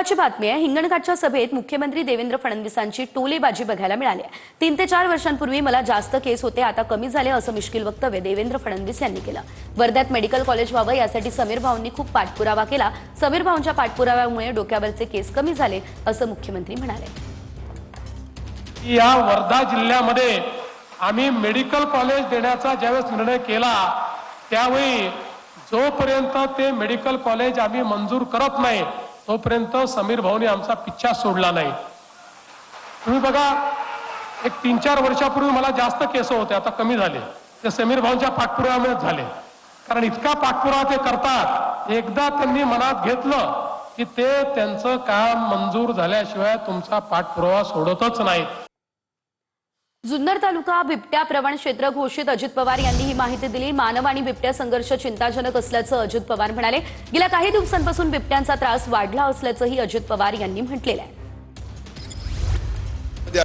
महत्वाची बातमी आहे. हिंगणघाटच्या सभेत मुख्यमंत्री देवेंद्र फडणवीसांची टोलेबाजी बघायला मिळाली आहे. तीन ते चार वर्षांपूर्वी मला जास्त केस होते आता कमी झाले असं मिश्किल वक्तव्य देवेंद्र फडणवीस यांनी केलं. वर्ध्यात मेडिकल कॉलेज व्हावं यासाठी समीर भाऊंनी खूप पाठपुरावा केला. समीर भाऊंच्या पाठपुराव्यामुळे डोक्यावरचे केस कमी झाले असं मुख्यमंत्री म्हणाले. या वर्धा जिल्ह्यामध्ये आम्ही मेडिकल कॉलेज देण्याचा ज्यावेळेस निर्णय केला त्यावेळी जोपर्यंत ते मेडिकल कॉलेज आम्ही मंजूर करत नाही तोपर्यंत समीर भाऊनी आमचा पिच्छा सोडला नाही. तुम्ही बघा एक तीन चार वर्षापूर्वी मला जास्त केस होते आता कमी झाले. ते समीर भाऊंच्या पाठपुराव्यामुळे झाले. कारण इतका पाठपुरावा ते करतात एकदा त्यांनी मनात घेतलं की ते त्यांचं काम मंजूर झाल्याशिवाय तुमचा पाठपुरावा सोडतच नाही जुन्नर तालुका बिबट्या प्रवण क्षेत्र घोषित अजित पवार यांनी ही माहिती दिली. मानव आणि बिबट्या संघर्ष चिंताजनक असल्याचं अजित पवार म्हणाले. गेल्या काही दिवसांपासून बिबट्यांचा त्रास वाढला असल्याचंही अजित पवार यांनी म्हटलेलं आहे.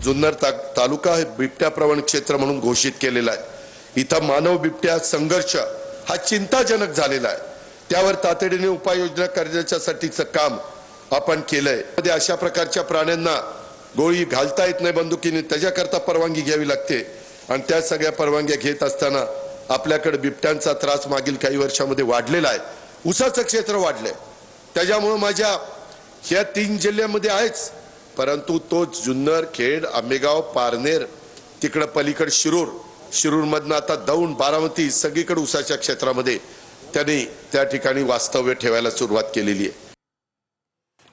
जुन्नर ता, तालुका हे बिबट्या प्रवण क्षेत्र म्हणून घोषित केलेला आहे. इथं मानव बिबट्या संघर्ष हा चिंताजनक झालेला आहे. त्यावर तातडीने उपाययोजना करण्याच्यासाठीचं काम आपण केलंय. अशा प्रकारच्या प्राण्यांना गोळी घालता येत नाही बंदुकीने त्याच्याकरता परवानगी घ्यावी लागते. आणि त्या सगळ्या परवानग्या घेत असताना आपल्याकडे बिबट्यांचा त्रास मागील काही वर्षामध्ये वाढलेला आहे. उसाचं क्षेत्र वाढलंय. त्याच्यामुळं माझ्या ह्या तीन जिल्ह्यामध्ये आहेच. परंतु तो जुन्नर खेड आंबेगाव पारनेर तिकडं पलीकड शिरूर. शिरूरमधनं आता दौंड बारामती सगळीकडे उसाच्या क्षेत्रामध्ये त्यांनी त्या ठिकाणी वास्तव्य ठेवायला सुरुवात केलेली आहे.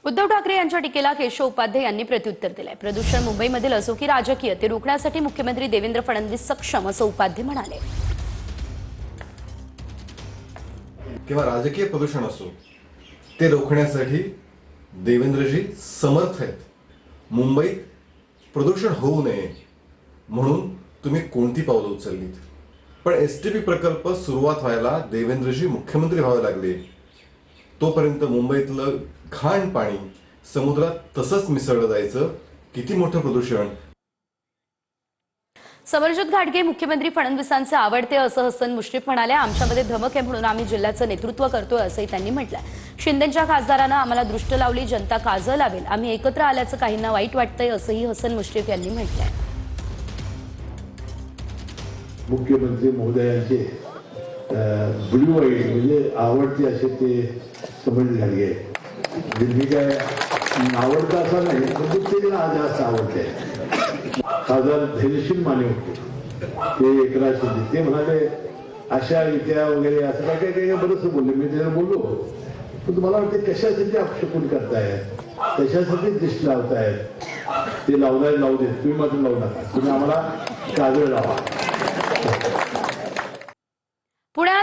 उद्धव ठाकरे यांच्या टीकेला केशव उपाध्ये यांनी प्रत्युत्तर दिलंय. प्रदूषण मुंबईमधील असो की राजकीय ते रोखण्यासाठी मुख्यमंत्री देवेंद्र फडणवीस सक्षम असं उपाध्ये म्हणाले. किंवा राजकीय प्रदूषण असो ते रोखण्यासाठी देवेंद्रजी समर्थ आहेत. मुंबईत प्रदूषण होऊ नये म्हणून तुम्ही कोणती पावलं उचललीत? पण एस टी पी प्रकल्प सुरुवात व्हायला देवेंद्रजी मुख्यमंत्री व्हावे लागले. तोपर्यंत मुंबईतलं घाण पाणी समुद्रात तसंच मिसळलं जायचं. किती मोठं प्रदूषण. समरजित घाटगे मुख्यमंत्री फडणवीसांचे आवडते असं हसन मुश्रीफ म्हणाले आमच्यामध्ये धमक आहे म्हणून आम्ही जिल्ह्याचं नेतृत्व करतोय असंही त्यांनी म्हटलंय. शिंदेच्या खासदारानं आम्हाला दृष्ट लावली जनता काजं लावेल. आम्ही एकत्र आल्याचं काहींना वाईट वाटतंय असंही हसन मुश्रीफ यांनी म्हटलंय. मुख्यमंत्री महोदयांचे ब्ल्यू म्हणजे आवडते असे ते समज झाली आहे. दिल्ली मी काय आवडतं असं नाही पण ते जास्त आवडते खासदार धैर्यशील माने होते. ते एकनाथ शिंदे ते म्हणाले अशा रीत्या वगैरे असं काय काय काही बरंच बोलले. मी त्याला बोललो पण तुम्हाला वाटते कशासाठी अपशकून करतायत? कशासाठी दिष्ट लावतायत? ते लावणारे लावू देत. तुम्ही मात्र लावू नका. तुम्ही आम्हाला काजळ लावा.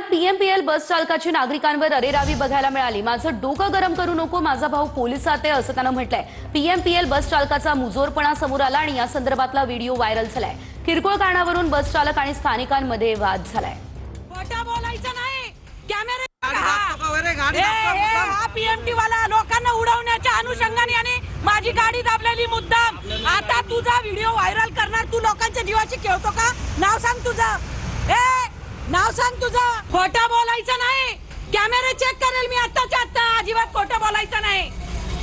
पीएमपीएल बस चालकाची नागरिकांवर अरेरावी बघायला मिळाली. माझं डोकं गरम करू नको माझा भाऊ पोलिसात आहे असं त्यानं म्हटलंय. पीएमपीएल बस चालकाचा मुजोरपणा समोर आला आणि या संदर्भातला व्हिडिओ व्हायरल झालाय. किरकोळ कारणावरून बस चालक आणि स्थानिकांमध्ये वाद झालाय. हा वाला लोकांना उडवण्याच्या अनुषंगाने आणि माझी गाडी दाबलेली मुद्दाम. आता तुझा व्हिडिओ व्हायरल करणार तू लोकांच्या जीवाशी खेळतो का? नाव सांग तुझं. ए नाव सांग तुझं. खोटं बोलायचं नाही. कॅमेरे चेक करेल मी आत्ताच्या आत्ता. अजिबात खोटं बोलायचं नाही.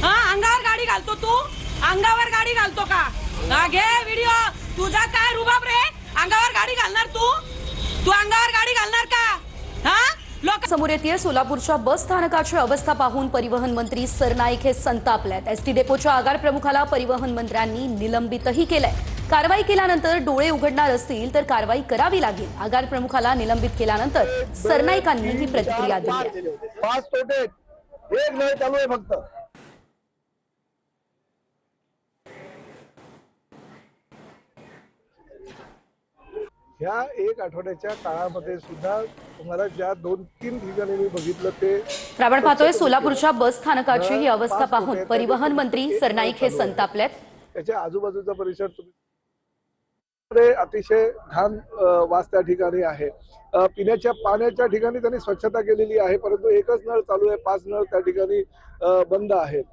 हा अंगावर गाडी घालतो तू. अंगावर गाडी घालतो का? हा, घे व्हिडिओ तुझा काय रुबाब रे? अंगावर गाडी घालणार तू? तू अंगावर गाडी घालणार का? हा? लोक समोर येते सोलापूरच्या बस स्थानकाची अवस्था पाहून परिवहन मंत्री सरनाईक हे संतापल्यात एसटी डेपोच्या आगार प्रमुखाला परिवहन मंत्र्यांनी निलंबितही केलंय. कारवाई केल्यानंतर डोळे उघडणार असतील तर कारवाई करावी लागेल. आगार प्रमुखाला निलंबित केल्यानंतर सरनाईकांनी ही प्रतिक्रिया दिली आहे. पाच तोटे एक नळ चालू आहे फक्त. ह्या एक आठवड्याच्या काळामध्ये सुद्धा तुम्हाला ज्या दोन तीन ठिकाणी मी बघितलं ते आपण पाहतोय सोलापूरच्या बस स्थानकाची ही अवस्था पाहून परिवहन मंत्री सरनाईक हे संतापलेत. त्याच्या आजूबाजूचा परिसर तुम्ही मध्ये अतिशय घाण वास त्या ठिकाणी आहे. पिण्याच्या पाण्याच्या ठिकाणी त्यांनी स्वच्छता केलेली आहे परंतु एकच नळ चालू आहे पाच नळ त्या ठिकाणी बंद आहेत.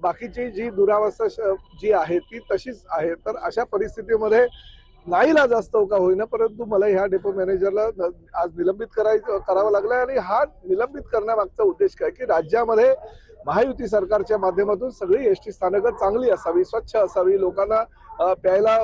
बाकीची जी दुरावस्था श- जी आहे ती तशीच आहे. तर अशा परिस्थितीमध्ये नाईलाज असतो का होईना परंतु मला ह्या डेपो मॅनेजरला आज निलंबित करायचं करावं लागलंय आणि हा निलंबित करण्यामागचा उद्देश काय? की राज्यामध्ये महायुती सरकारच्या माध्यमातून सगळी एस टी स्थानकं चांगली असावी स्वच्छ असावी लोकांना प्यायला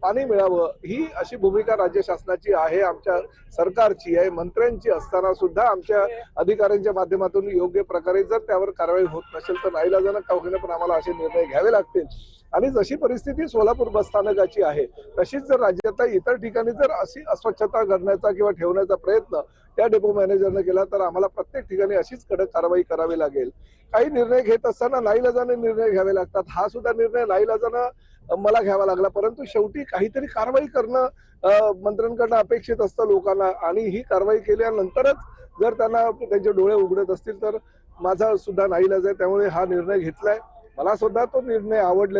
पाणी मिळावं ही अशी भूमिका राज्य शासनाची आहे आमच्या सरकारची आहे मंत्र्यांची असताना सुद्धा आमच्या अधिकाऱ्यांच्या माध्यमातून योग्य प्रकारे जर त्यावर कारवाई होत नसेल तर नाईलाजानं का होईना पण आम्हाला असे निर्णय घ्यावे लागतील. आणि जशी परिस्थिती सोलापूर बस स्थानकाची आहे तशीच जर राज्यात इतर ठिकाणी जर अशी अस्वच्छता घडण्याचा किंवा ठेवण्याचा प्रयत्न त्या डेपो मॅनेजरने केला तर आम्हाला प्रत्येक ठिकाणी अशीच कडक कारवाई करावी लागेल. काही निर्णय घेत असताना लाईलाजाने निर्णय घ्यावे लागतात. हा सुद्धा निर्णय नाईलाजानं मला घ्यावा लागला. परंतु शेवटी काहीतरी कारवाई करणं मंत्र्यांकडनं अपेक्षित असतं लोकांना आणि ही कारवाई केल्यानंतरच जर त्यांना त्यांचे डोळे उघडत असतील तर माझा सुद्धा नाईलाज आहे. त्यामुळे हा निर्णय घेतलाय. मला सुद्धा तो निर्णय आवडले